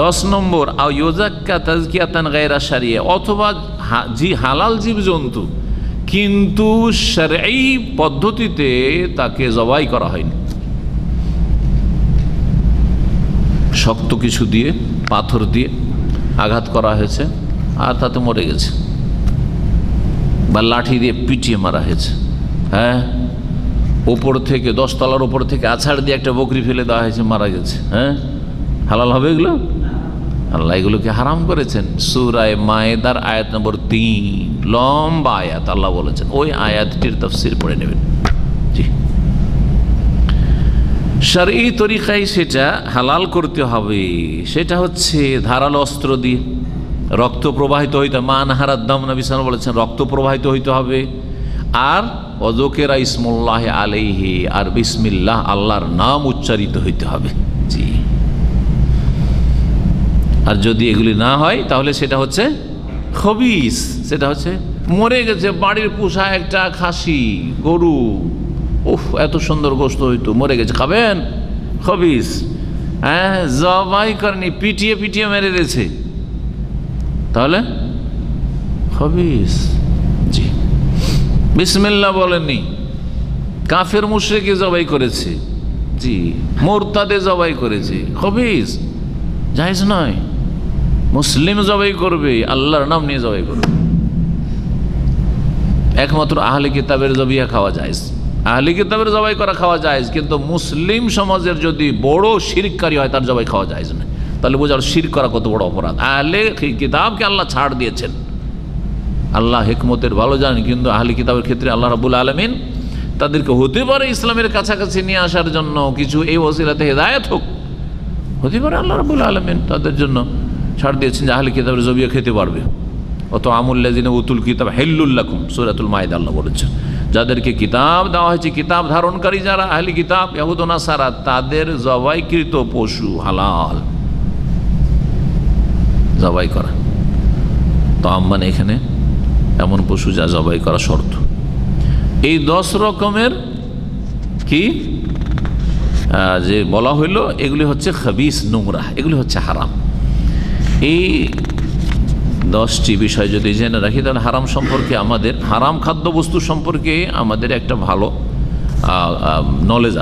দশ নম্বর, আও ইয়োজাক্কা তাজকিয়াতান গায়রা সারিয়ে অথবা জি, হালাল জীবজন্তু, কিন্তু এই পদ্ধতিতে তাকে জবাই করা হয়নি। শক্ত কিছু দিয়ে, পাথর দিয়ে আঘাত করা হয়েছে, আর তাতে মরে গেছে। বা লাঠি দিয়ে পিটিয়ে মারা হয়েছে। হ্যাঁ? ওপর থেকে, দশতলার ওপর থেকে আছাড় দিয়ে একটা বকরি ফেলে দেওয়া হয়েছে, মারা গেছে। হ্যাঁ? হালাল হবে এগুলো? আল্লাহ এগুলোকে হারাম করেছেন। সুরায় মায়েদার আয়াত নম্বর তিন, লম্বা আয়াত আল্লাহ বলেছেন। ওই আয়াতটির তফসির পড়ে নেবেন। জি। এই তরিকায় সেটা হালাল করতে হবে। সেটা হচ্ছে ধারালো অস্ত্র দিয়ে রক্ত প্রবাহিত হইতে মান হারার দাম নবী সাল বলেছেন রক্ত প্রবাহিত হইতে হবে। আর অজকেরা ইসমুল্লাহ আলাইহি আর বিসমিল্লাহ আল্লাহর নাম উচ্চারিত হইতে হবে জি আর যদি এগুলি না হয়, তাহলে সেটা হচ্ছে খবিস। সেটা হচ্ছে মরে গেছে, বাড়ির পোষা একটা খাসি, গরু। উফ, এত সুন্দর গোস্ত হইতো মরে গেছে। খাবেন? খবিস। হ্যাঁ জবাই করেনি, পিটিয়ে পিটিয়ে মেরে দিয়েছে। তাহলে? খবিস। জি। বিসমিল্লা বলেননি। কাফের মুশ্রেকে জবাই করেছে। জি, মোরতাদে জবাই করেছে। খবিস। জাহেজ নয়। মুসলিম জবাই করবে, আল্লাহর নাম নিয়ে জবাই করবে। একমাত্র আহলে কিতাবের জবিয়া খাওয়া যায় আহলে কিতাবের জবাই করা খাওয়া যায় কিন্তু মুসলিম সমাজের যদি বড় শিরকারী হয়, তার জবাই খাওয়া যায় না তাহলে বোঝার শির করা কত বড় অপরাধ। আহলে কিতাবকে আল্লাহ ছাড় দিয়েছেন। আল্লাহ হেকমতের ভালো জানেন, কিন্তু আহলে কিতাবের ক্ষেত্রে আল্লাহ রাবুল আলমিন তাদেরকে হতে পারে ইসলামের কাছাকাছি নিয়ে আসার জন্য কিছু এই ওসিলাতে হেদায়ত হোক। হতে পারে আল্লাহ রাবুল আলমিন তাদের জন্য। ছাড় দিয়েছেন যে আহলে কিতাবের জবিয়া খেতে পারবে। অত আমুল্লাজিন উতুল কিতাব হেল্লুল্লাকুম সুরাতুল মায়েদ আল্লাহ বলেছেন। যাদেরকে কিতাব দেওয়া হয়েছে, কিতাব ধারণকারী যারা, আহলি কিতাব ইয়াহুদনা সারা তাদের জবাইকৃত পশু হালাল। জবাই করা। তো আম্মান এখানে এমন পশু যা জবাই করা শর্ত। এই দশ রকমের কি? যে বলা হইল, এগুলি হচ্ছে খাবিস, নোংরা, এগুলি হচ্ছে হারাম। এই দশটি বিষয় যদি জেনে রাখি, তাহলে হারাম সম্পর্কে আমাদের, হারাম খাদ্যবস্তু সম্পর্কে আমাদের একটা ভালো নলেজ